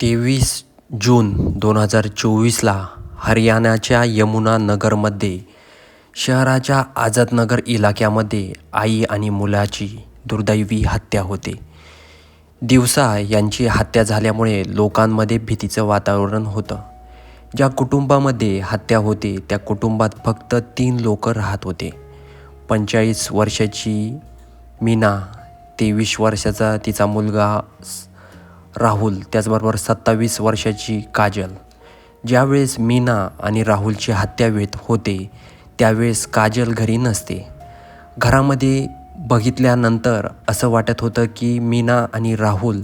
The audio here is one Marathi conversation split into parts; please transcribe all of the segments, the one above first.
तेवीस जून दोन हजार चोवीसला हरियाणाच्या यमुना नगरमध्ये शहराच्या आझादनगर इलाक्यामध्ये आई आणि मुलाची दुर्दैवी हत्या होते. दिवसा यांची हत्या झाल्यामुळे लोकांमध्ये भीतीचं वातावरण होतं. ज्या कुटुंबामध्ये हत्या होते त्या कुटुंबात फक्त तीन लोक राहत होते. पंचेचाळीस वर्षाची मीना तेवीस वर्षाचा तिचा मुलगा राहुल त्याचबरोबर सत्तावीस वर्षाची काजल. ज्यावेळेस मीना आणि राहुलची हत्या वेत होते त्यावेळेस काजल घरी नसते. घरामध्ये बघितल्यानंतर असं वाटत होतं की मीना आणि राहुल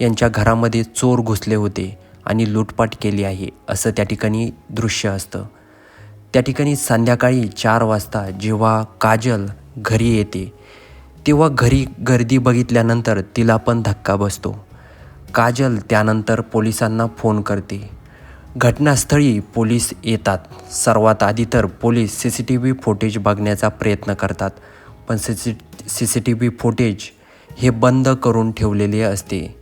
यांच्या घरामध्ये चोर घुसले होते आणि लूटपाट केली आहे असं त्या ठिकाणी दृश्य असतं. त्या ठिकाणी संध्याकाळी चार वाजता जेव्हा काजल घरी येते तेव्हा घरी गर्दी बघितल्यानंतर तिला पण धक्का बसतो. काजल त्यानंतर पोलिसांना फोन करते. घटनास्थळी पोलीस येतात. सर्वात आधी तर police C C T V footage बघण्याचा प्रयत्न करतात. पण C C C C T V footage हे बंद करून ठेवलेले असते.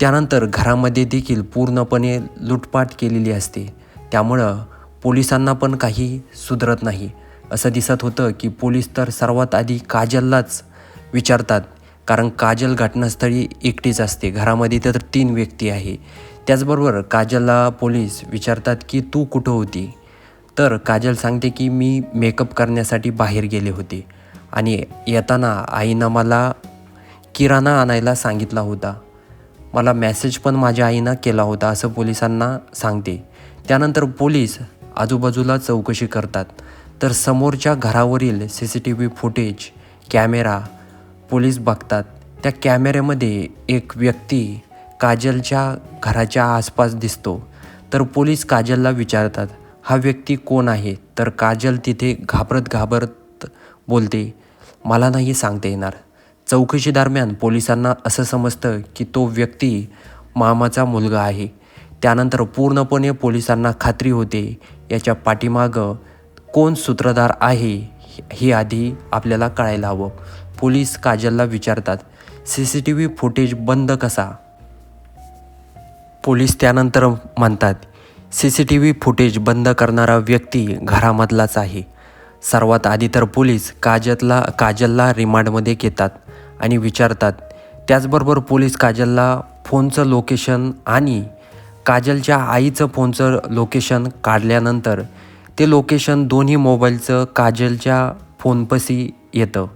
त्यानंतर घरामध्ये देखील पूर्णपणे लुटपाट केलेली असते. त्यामुळं पोलिसांना पण काही सुधरत नाही. असं दिसत होतं की पोलीस तर सर्वात आधी काजललाच विचारतात. कारण काजल घटनास्थळी एकटीच असते. घरामध्ये तर तीन व्यक्ती आहे. त्याचबरोबर काजलला पोलीस विचारतात की तू कुठं होती? तर काजल सांगते की मी मेकअप करण्यासाठी बाहेर गेले होते. आणि येताना आईनं मला किराणा आणायला सांगितला होता. मला मेसेज पण माझ्या आईनं केला होता असं पोलिसांना सांगते. त्यानंतर पोलीस आजूबाजूला चौकशी करतात. तर समोरच्या घरावरील C C T V footage camera police बघतात. त्या कॅमेऱ्यामध्ये एक व्यक्ती काजलच्या घराच्या आसपास दिसतो. तर पोलीस काजलला विचारतात हा व्यक्ती कोण आहे? तर काजल तिथे घाबरत घाबरत बोलते मला नाही सांगता येणार. चौकशी दरम्यान पोलिसांना असं समजतं की तो व्यक्ती मामाचा मुलगा आहे. त्यानंतर पूर्णपणे पोलिसांना खात्री होते याच्या पाठीमागं कोण सूत्रधार आहे हे आधी आपल्याला कळायला हवं. पोलीस काजलला विचारतात C C T V footage बंद कसा? पोलीस त्यानंतर म्हणतात C C T V footage बंद करणारा व्यक्ती घरामधलाच आहे. सर्वात आधी तर पोलीस काजलला काजलला रिमांडमध्ये घेतात आणि विचारतात त्याचबरोबर पोलीस काजलला फोनचं लोकेशन आणि काजलच्या आईचं फोनचं लोकेशन काढल्यानंतर ते लोकेशन दोन्ही मोबाईलचं काजलच्या फोनपाशी येतं.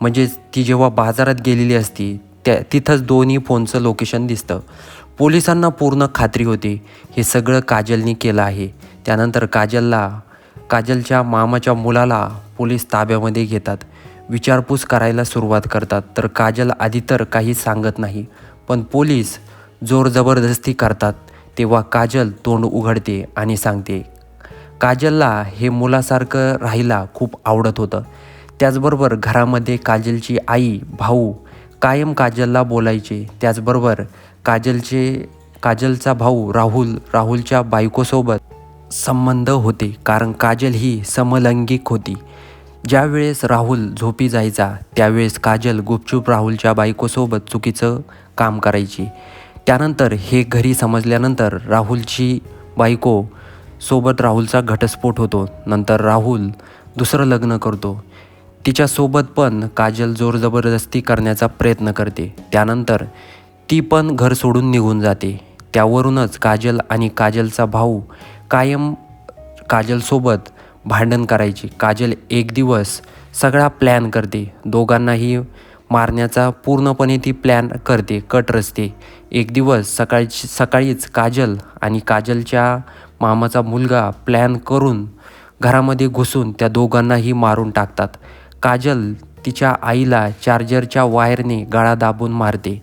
म्हणजे ती जेव्हा बाजारात गेलेली असती त्या तिथंच दोन्ही फोनचं लोकेशन दिसतं. पोलिसांना पूर्ण खात्री होती हे सगळं काजलनी केलं आहे. त्यानंतर काजलला काजलच्या मामाच्या मुलाला पोलीस ताब्यामध्ये घेतात. विचारपूस करायला सुरुवात करतात तर काजल आधी तर काही सांगत नाही पण पोलीस जोर जबरदस्ती करतात. तेव्हा काजल तोंड उघडते आणि सांगते काजलला हे मुलासारखं राहायला खूप आवडत होतं. त्याचबरोबर घरामध्ये काजलची आई भाऊ कायम काजलला बोलायचे. त्याचबरोबर काजलचे काजलचा भाऊ राहुल राहुलच्या बायकोसोबत संबंध होते कारण काजल ही समलैंगिक होती. ज्यावेळेस राहुल झोपी जायचा त्यावेळेस काजल गुपचूप राहुलच्या बायकोसोबत चुकीचं काम करायची. त्यानंतर हे घरी समजल्यानंतर राहुलची बायको सोबत राहुलचा घटस्फोट होतो. नंतर राहुल दुसरं लग्न करतो. तिच्यासोबत पण काजल जोर जबरदस्ती करण्याचा प्रयत्न करते. त्यानंतर ती पण घर सोडून निघून जाते. त्यावरूनच काजल आणि काजलचा भाऊ कायम काजलसोबत भांडण करायची. काजल एक दिवस सगळा प्लॅन करते. दोघांनाही मारण्याचा पूर्णपणे ती प्लॅन करते. कट रचते. एक दिवस सकाळची सकाळीच काजल आणि काजलच्या मामाचा मुलगा प्लॅन करून घरामध्ये घुसून त्या दोघांनाही मारून टाकतात. काजल तिच्या आईला चार्जरच्या वायरने गळा दाबून मारते.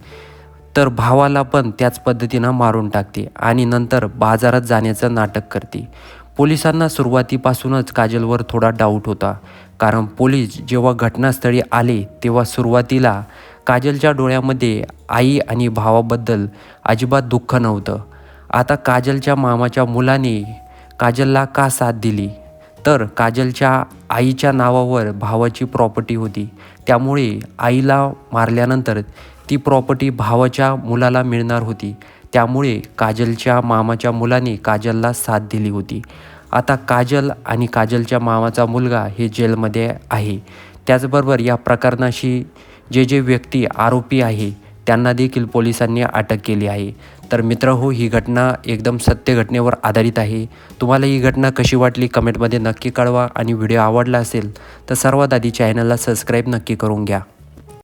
तर भावाला पण त्याच पद्धतीनं मारून टाकते आणि नंतर बाजारात जाण्याचं नाटक करते. पोलिसांना सुरुवातीपासूनच काजलवर थोडा डाऊट होता. कारण पोलीस जेव्हा घटनास्थळी आले तेव्हा सुरुवातीला काजलच्या डोळ्यामध्ये आई आणि भावाबद्दल अजिबात दुःख नव्हतं. आता काजलच्या मामाच्या मुलाने काजलला का साथ दिली? तर काजलच्या आईच्या नावावर भावाची प्रॉपर्टी होती. त्यामुळे आईला मारल्यानंतर ती प्रॉपर्टी भावाच्या मुलाला मिळणार होती. त्यामुळे काजलच्या मामाच्या मुलाने काजलला साथ दिली होती. आता काजल आणि काजलच्या मामाचा मुलगा हे जेलमध्ये आहे. त्याचबरोबर या प्रकरणाशी जे जे व्यक्ती आरोपी आहे त्यांना देखील पोलिसांनी अटक केली आहे. तर मित्र हो ही घटना एकदम सत्य घटनेवर आधारित आहे. तुम्हाला ही घटना कशी वाटली कमेंटमध्ये नक्की कळवा आणि व्हिडिओ आवडला असेल तर सर्वात आधी चॅनलला सबस्क्राईब नक्की करून घ्या.